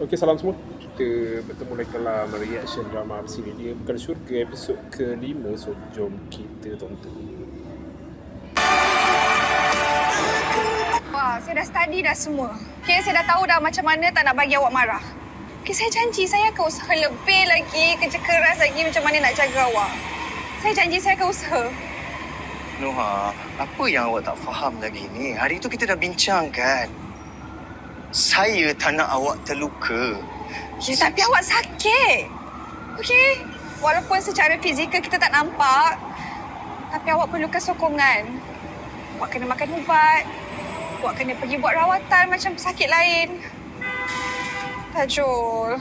Okey, salam semua. Kita bertemu lagi dalam reaction drama bersini dia bukan syurga episod kelima. So, jom kita tonton. Wah, saya dah study dah semua. Okay, saya dah tahu dah macam mana tak nak bagi awak marah. Okay, saya janji saya akan usaha lebih lagi, kerja keras lagi macam mana nak jaga awak. Saya janji saya akan usaha. Noha, apa yang awak tak faham lagi ni? Hari tu kita dah bincang kan? Saya tak nak awak terluka. Ya, tapi awak sakit. Okay, walaupun secara fizikal kita tak nampak, tapi awak perlukan sokongan. Awak kena makan ubat. Awak kena pergi buat rawatan macam pesakit lain. Tajul.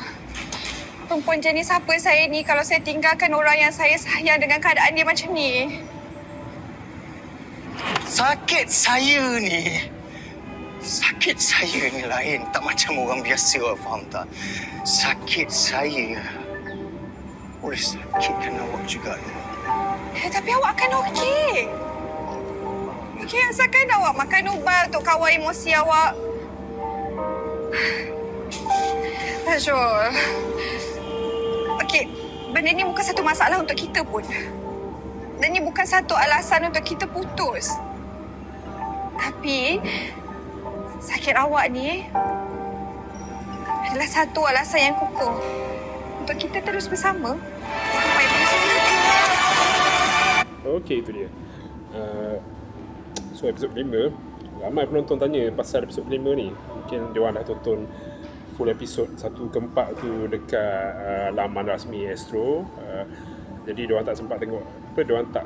Perempuan jenis apa saya ni kalau saya tinggalkan orang yang saya sayang dengan keadaan dia macam ni? Sakit saya ni. Sakit saya ni lain. Tak macam orang biasa awak faham tak? Sakit saya. Boleh sakitkan awak juga. Eh, tapi awak akan okey. Okey, asalkan awak makan ubat untuk kawal emosi awak. Tajul. Okey, benda ni bukan satu masalah untuk kita pun. Dan ni bukan satu alasan untuk kita putus. Tapi, sakit awak ni adalah satu alasan yang kukuh untuk kita terus bersama sampai bersama. Okey, itu dia. Uh, so, episod kelima. Ramai penonton tanya pasal episod kelima ni. Mungkin dia orang dah tonton full episod satu ke empat tu dekat uh, laman rasmi Astro. Uh, jadi dia orang tak sempat tengok apa dia orang tak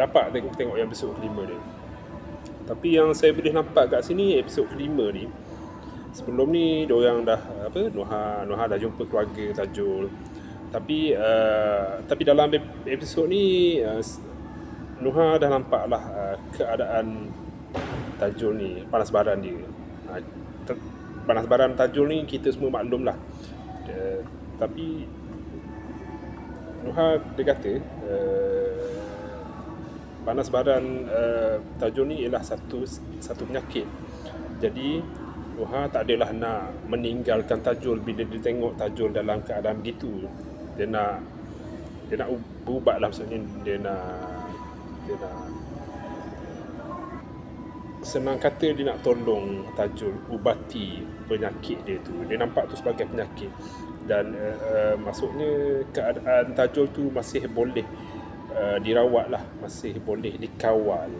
dapat tengok tengok yang episod kelima ni. Tapi yang saya boleh nampak kat sini episod kelima ni sebelum ni dia orang dah apa Noha Noha dah jumpa keluarga Tajul. Tapi uh, tapi dalam ep- episod ni uh, Noha dah nampak lah uh, keadaan Tajul ni panas badan dia. Uh, ter- panas badan Tajul ni kita semua maklum lah. Uh, tapi Noha dia kata uh, panas badan uh, Tajul ni ialah satu satu penyakit. Jadi Noha tak adalah nak meninggalkan Tajul bila dia tengok Tajul dalam keadaan begitu. Dia nak dia nak berubat lah maksudnya dia nak dia nak senang kata dia nak tolong Tajul ubati penyakit dia tu dia nampak tu sebagai penyakit dan uh, uh, maksudnya keadaan Tajul tu masih boleh uh, dirawat lah masih boleh dikawal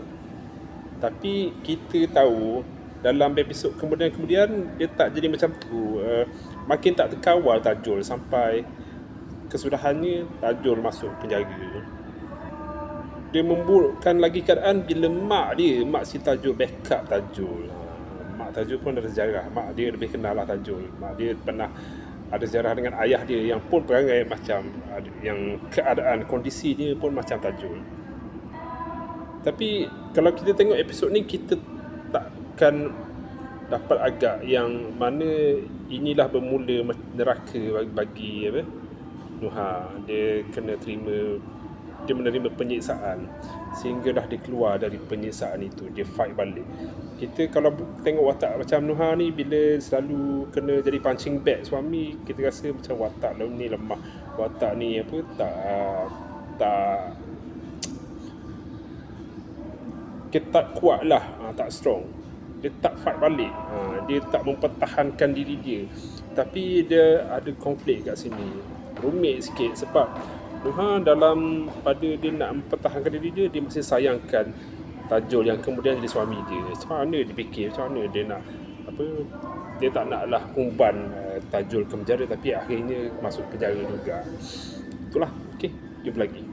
tapi kita tahu dalam episod kemudian-kemudian dia tak jadi macam tu uh, makin tak terkawal Tajul sampai kesudahannya Tajul masuk penjara dia memburukkan lagi keadaan bila mak dia, mak si Tajul backup Tajul. Mak Tajul pun ada sejarah. Mak dia lebih kenal lah Tajul. Mak dia pernah ada sejarah dengan ayah dia yang pun perangai macam yang keadaan kondisi dia pun macam Tajul. Tapi kalau kita tengok episod ni kita takkan dapat agak yang mana inilah bermula neraka bagi, bagi apa Nuha dia kena terima dia menerima penyiksaan. Sehingga dah dia keluar dari penyiksaan itu dia fight balik. Kita kalau tengok watak macam Nuha ni bila selalu kena jadi punching bag suami kita rasa macam watak lem- ni lemah. Watak ni apa tak tak kita tak kuat lah. Ha, tak strong. Dia tak fight balik. Ha, dia tak mempertahankan diri dia. Tapi dia ada konflik kat sini. Rumit sikit sebab Nuha dalam pada dia nak mempertahankan diri dia dia masih sayangkan Tajul yang kemudian jadi suami dia. Macam mana dia fikir? Macam mana dia nak apa dia tak naklah umban uh, Tajul ke penjara tapi akhirnya masuk penjara juga. Itulah. Okey jumpa lagi